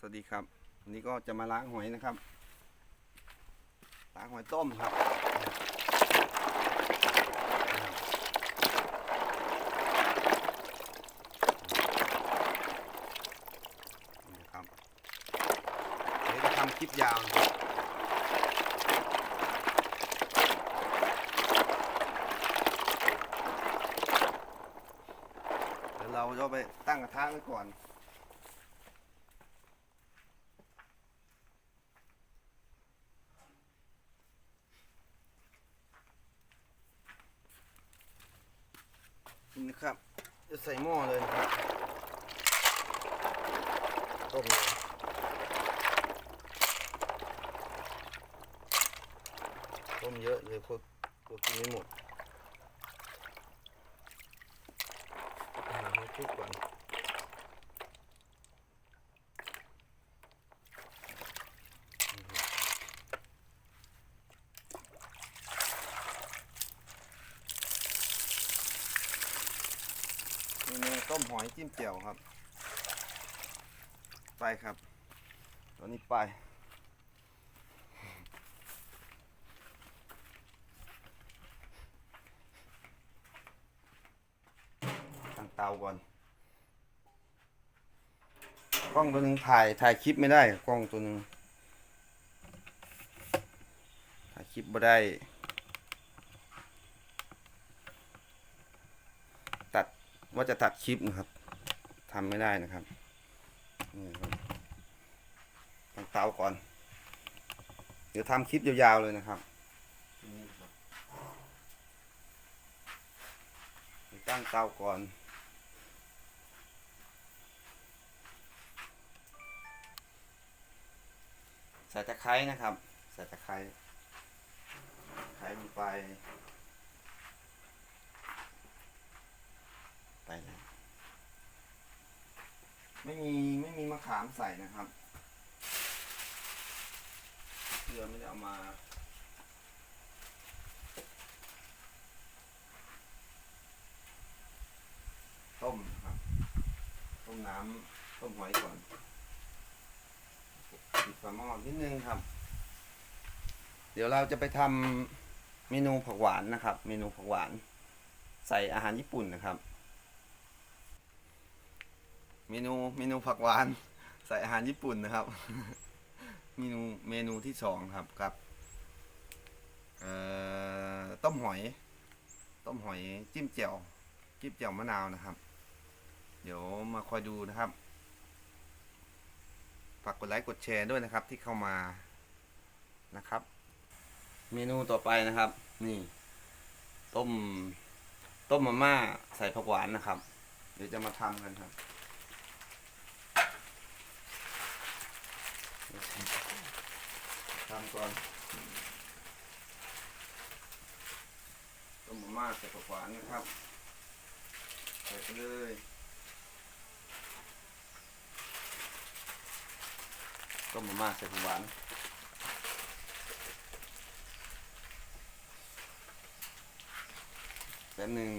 สวัสดีครับวันนี้ก็จะมาล้างหอยนะครับ ล้างหอยต้มครับ นี่ครับเดี๋ยวจะทำคลิปยาวนะครับเดี๋ยวเราจะไปตั้งกระทะไว้ก่อน ครับ จะใส่หม้อเลยครับต้มเลยต้มเยอะเลยพวกพวกกินไม่หมดหาให้คลุกก่อนเมนูต้มห อยจิ้มเจียวครับ ไปครับตอนนี้ไปตั้งเตาก่อน กล้องตัวหนึ่งถ่ายถ่ายคลิปไม่ได้ กล้องตัวหนึ่งถ่ายคลิปไม่ได้ตัดว่าจะตัดคลิปนะครับ ทำไม่ได้นะครับนี่ครับตั้งเตาก่อน เดี๋ยวทำคลิปยาวๆเลยนะครับตั้งเตาก่อนใส่ตะไคร้นะครับใส่ตะไคร้ไคร้ลงไปไปแล้ว ไม่มีไม่มีมะขามใส่นะครับเกลือไม่ได้เอามาต้มนะครับ ต้มน้ำต้มหอยก่อนปิดฝาหม้อนิดนึงครับ เดี๋ยวเราจะไปทำเมนูผักหวานนะครับ เมนูผักหวาน ใส่อาหารญี่ปุ่นนะครับ เมนูเมนูผักหวานใส่อาหารญี่ปุ่นนะครับ เมนูเมนูที่สองครับกับเอ่อต้มหอย ต้มหอยจิ้มเจียวจิ้มเจียวมะนาวนะครับ เดี๋ยวมาคอยดูนะครับฝากกดไลค์กดแชร์ด้วยนะครับที่เข้ามานะครับ เมนูต่อไปนะครับ นี่ ต้ม ต้มมาม่าใส่ผักหวานนะครับ เดี๋ยวจะมาทำกันครับ ทำก่อนต้มมาม่าใส่ผักหวานนะครับใส่ไปเลยต้มมาม่าใส่ผักหวานแป๊บหนึ่ง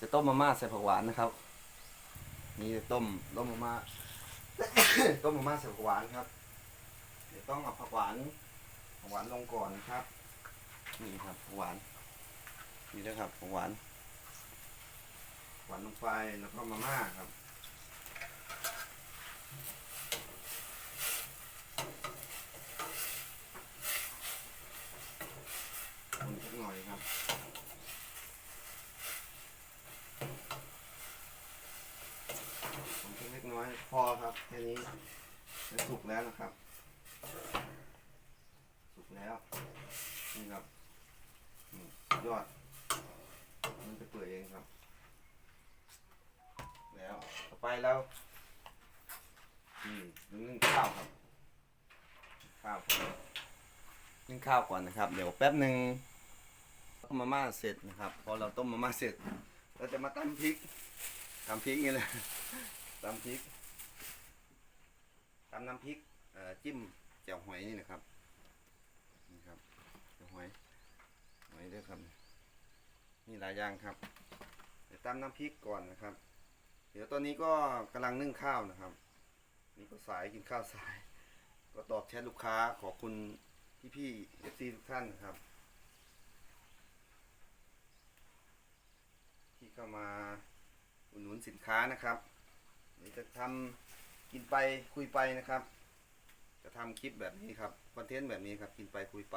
จะต้มมาม่าใส่ผักหวานนะครับนี่จะต้มต้มมาม่าต้มมาม่าใส่ผักหวานครับ ต้องเอาผักหวานผักหวานลงก่อนครับ นี่ครับผักหวาน นี่นะครับผักหวานหวานลงไปแล้วก็มาม่าครับคนสักหน่อยครับค่เล็กน้อยพอครับแค่นี้จะสุกแล้วนะครับ สุกแล้ว นี่ครับนี่ยอด มันจะเปื่อยเองครับ แล้วต่อไป แล้วนี่นึ่งข้าวครับ ข้าวนนึ่งข้าวก่อนนะครับ เดี๋ยวแป๊บหนึ่งต้มมาม่าเสร็จนะครับ พอเราต้มมาม่าเสร็จ เราจะมาตำพริกตำพริกนี่เลยตำพริกตำน้ำพริกจิ้มแจ่วหอยนี่นะครับนี่ครับแจ่วหอยหอยด้วยครับมีหลายอย่างครับเดี๋ยวตำน้ำพริกก่อนนะครับ เดี๋ยวตอนนี้ก็กำลังนึ่งข้าวนะครับ นี่ก็สายกินข้าวสาย ก็ตอบแชทลูกค้าขอบคุณพี่พี่เอฟซีทุกท่านนครับ ที่เข้ามาอุดหนุนสินค้านะครับเดี๋ยวจะทำกินไปคุยไปนะครับ จะทำคลิปแบบนี้ครับคอนเทนต์แบบนี้ครับ กินไปคุยไป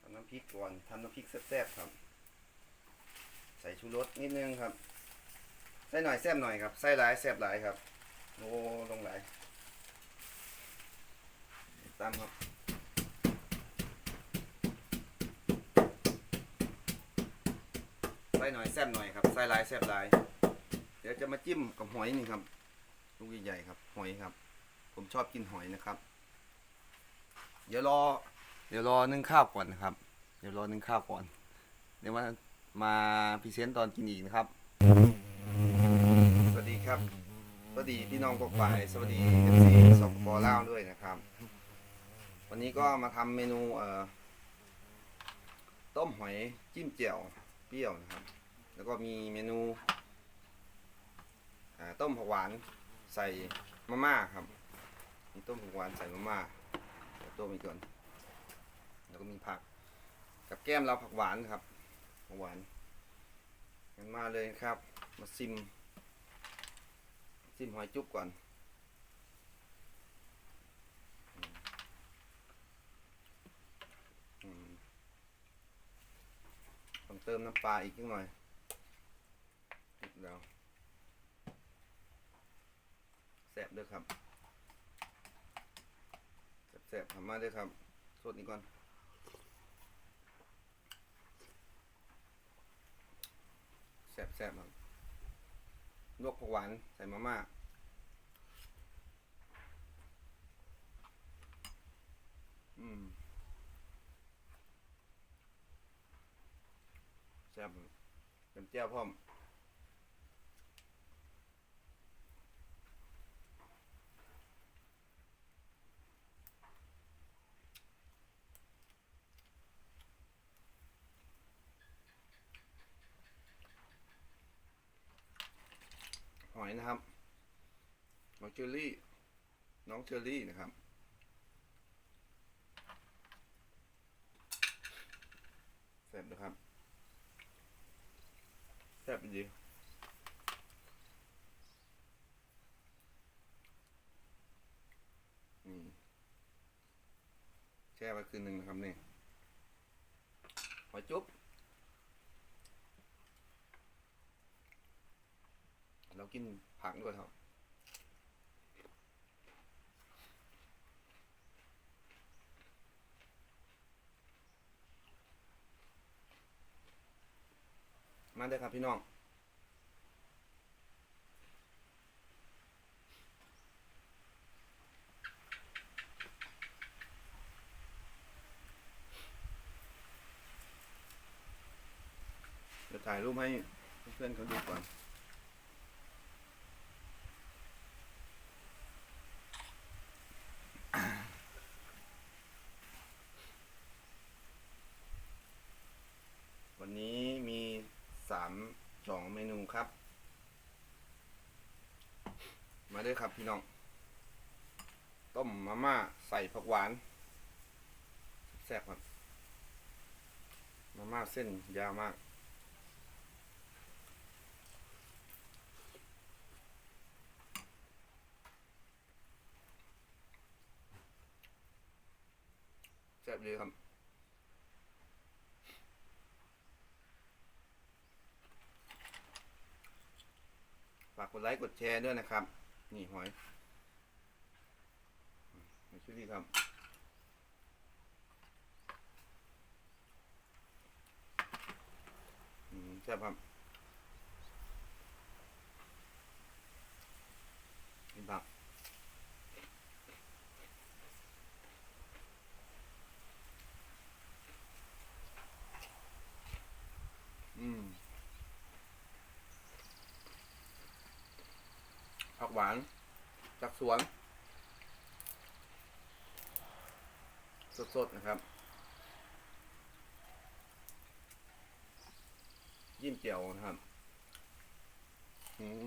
ทำน้ำพริกก่อนทำน้ำพริกแซ่บๆครับ ใส่ชูรสนิดนึงครับ ใส่หน่อยแซ่บหน่อยครับ ใส่หลายแซ่บหลายครับโอ้ลงหลายตามครับใส่หน่อยแซ่บหน่อยครับใส่หลายแซ่บหลาย เดี๋ยวจะมาจิ้มกับหอยนี่ครับ ลูกใหญ่ๆครับ หอยครับ ผมชอบกินหอยนะครับ เดี๋ยวรอ เดี๋ยวรอนึ่งข้าวก่อนนะครับ เดี๋ยวรอนึ่งข้าวก่อน เดี๋ยวมา มาพรีเซนต์ตอนกินอีกนะครับ สวัสดีครับ สวัสดีพี่น้องปกฝ่าย สวัสดีเอฟซีสองปอล่าด้วยนะครับ วันนี้ก็มาทำเมนูเอ่อต้มหอยจิ้มเจียวเปรี้ยวนะครับ แล้วก็มีเมนูต้มผักหวานใส่มาม่าครับมีต้มผักหวานใส่มาม่าเดี๋ยวต้มอีกก่อน แล้วก็มีผัก กับแก้มเราผักหวานครับ หวานกันมาเลยครับ มาซิม ซิมหอยจุ๊บก่อนอืมอืมต้องเติมน้ำปลาอีกนิดหน่อยนิดเดียวแซ่บด้วยครับแซ่บๆทำมาด้วยครับสดนี้ก่อน แซ่บๆครับลวกผักหวานใส่มาม่าอืมแซ่บเป็นเจ้าพร้อมห อยนะครับ น้องเชอรี่ น้องเชอรี่นะครับแซ่บนะครับแซ่บดีอืมแช่ไว้คืนหนึ่งนะครับนี่หอยจุ๊บ เรากินผักด้วยครับ มาเด้ครับพี่น้องเดี๋ยวถ่ายรูปให้เพื่อนเขาดูก่อนนี้มีสามสองเมนูครับ มาด้วยครับพี่น้อง ต้มมาม่าใส่ผักหวานแซ่บครับ มาม่าเส้นยาวมาก แซ่บเลยครับฝากกดไลค์กดแชร์ด้วยนะครับ นี่หอยหอยเชอดีครับอืมแซ่บครับ จากสวน สดๆ นะครับ ยิ้มเจียวนะครับอืม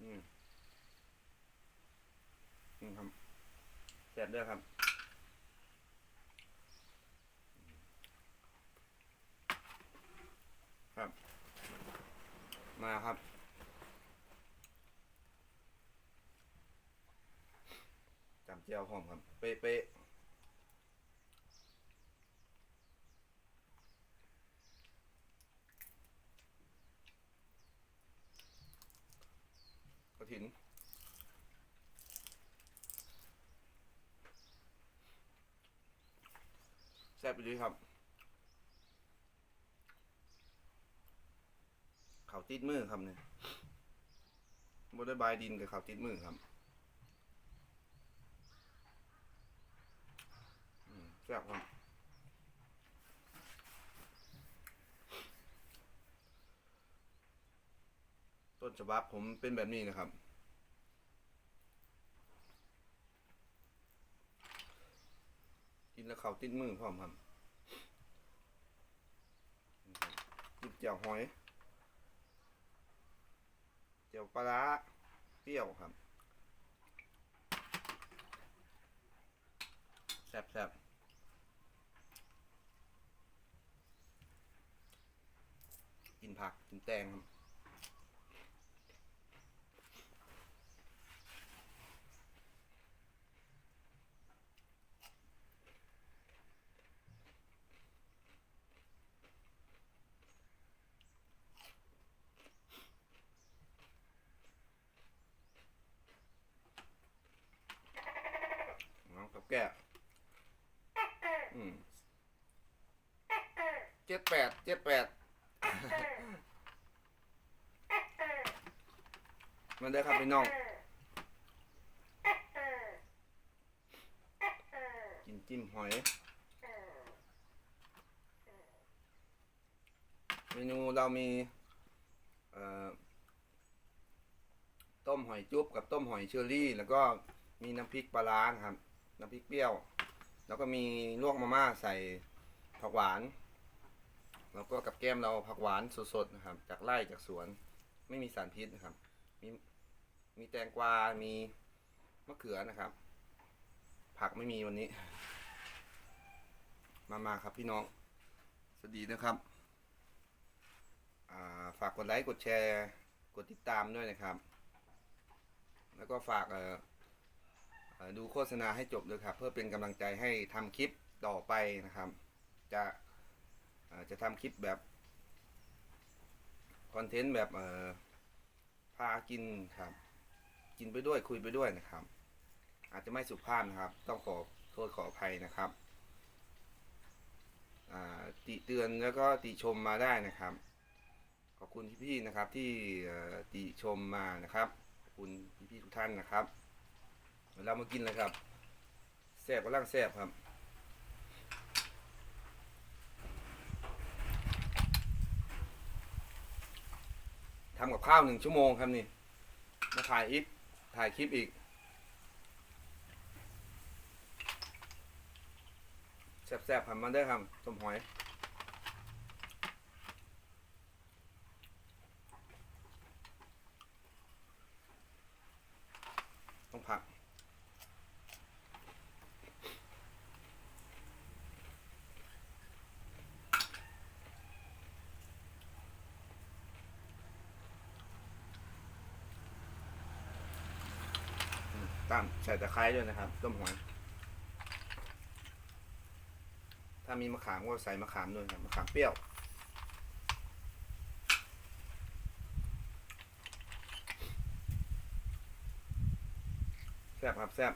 อืมครับแซ่บด้วยครับ จำเจียวหอมครับ เป๊ะๆกระถินแซ่บไปดีครับเขาติดมือครับเนี่ยบได้บายดินกับเขาติดมือครับอืม แซ่บครับต้นฉบับผมเป็นแบบนี้นะครับ กินแล้วเขาติดมือพร้อมครับจิบเจียวหอยเจียวปลาร้าเปรี้ยวครับแซ่บแซ่บ กินผักกินแตงครับน้องกับแก่อืมเจ็ดแปดเจ็ดแปด มันได้ครับพี่น้อง กินจิ้มหอย เมนูเรามีต้มหอยจุ๊บกับต้มหอยเชอรี่ แล้วก็มีน้ำพริกปลาร้าครับ น้ำพริกเปรี้ยว แล้วก็มีลวกมาม่าใส่ผักหวาน แล้วก็กับแก้มเราผักหวานสดๆนะครับ จากไร่จากสวน ไม่มีสารพิษนะครับ มีมีแตงกวา มีมะเขือนะครับ ผักไม่มีวันนี้ มามาครับพี่น้อง สวัสดีนะครับาฝากกดไลค์กดแชร์กดติดตามด้วยนะครับ แล้วก็ฝากดูโฆษณาให้จบด้วยครับ เพื่อเป็นกำลังใจให้ทำคลิปต่อไปนะครับ จะ จะทำคลิปแบบคอนเทนต์แบบเออพากินครับ กินไปด้วยคุยไปด้วยนะครับ อาจจะไม่สุภาพนะครับ ต้องขอโทษขออภัยนะครับติเตือนแล้วก็ติชมมาได้นะครับ ขอบคุณพี่ๆนะครับที่ติชมมานะครับขอบคุณพี่ๆทุกท่านนะครับเรามากินเลยครับแซ่บกำลังแซ่บครับ ทำกับข้าวหนึ่งชั่วโมงครับนี่มาถ่ายอีกถ่ายคลิปอีกแซ่บๆทำมาได้อครับต้มหอย ตามใส่ตะไคร้ด้วยนะครับ ต้มหอยถ้ามีมะขามก็ใส่มะขามด้วยครับมะขามเปรี้ยวแซ่บครับแซ่บ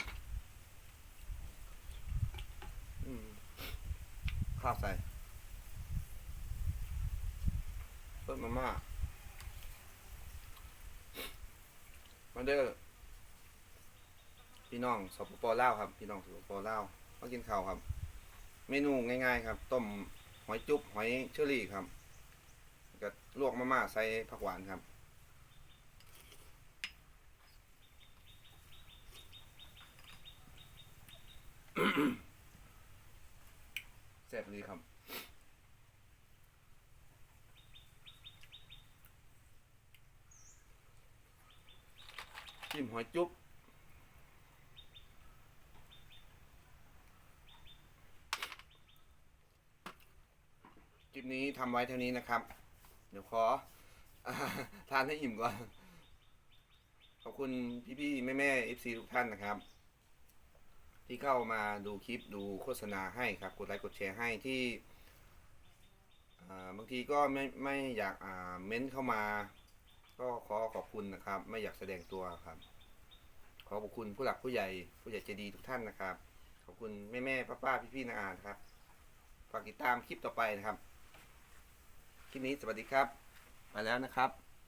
ข้าวใส่เพิ่มมาม่ามาเด้อ พี่น้องสปปลาวครับ พี่น้องสปปลาวมากินข้าวครับ เมนูง่ายๆครับ ต้มหอยจุ๊บหอยเชอรี่ครับก็ลวกมาม่าใส่ผักหวานครับแซ่บดีครับจิ้มหอยจุ๊บ คลิป นี้ทำไว้เท่านี้นะครับ เดี๋ยวขอทานให้อิ่มก่อน ขอบคุณพี่ๆแม่ๆ FC ทุกท่านนะครับ ที่เข้ามาดูคลิปดูโฆษณาให้ครับ กดไลค์กดแชร์ให้ที่บางทีก็ไม่ไม่อยากอ่าเม้นเข้ามา ก็ขอขอบคุณนะครับ ไม่อยากแสดงตัวครับ ขอขอบคุณผู้หลักผู้ใหญ่ผู้ใหญ่ใจดีทุกท่านนะครับ ขอบคุณแม่แม่ป้าป้าพี่พี่ๆนาอานะครับฝากติดตามคลิปต่อไปนะครับ คลิปนี้สวัสดีครับ มาแล้วนะครับ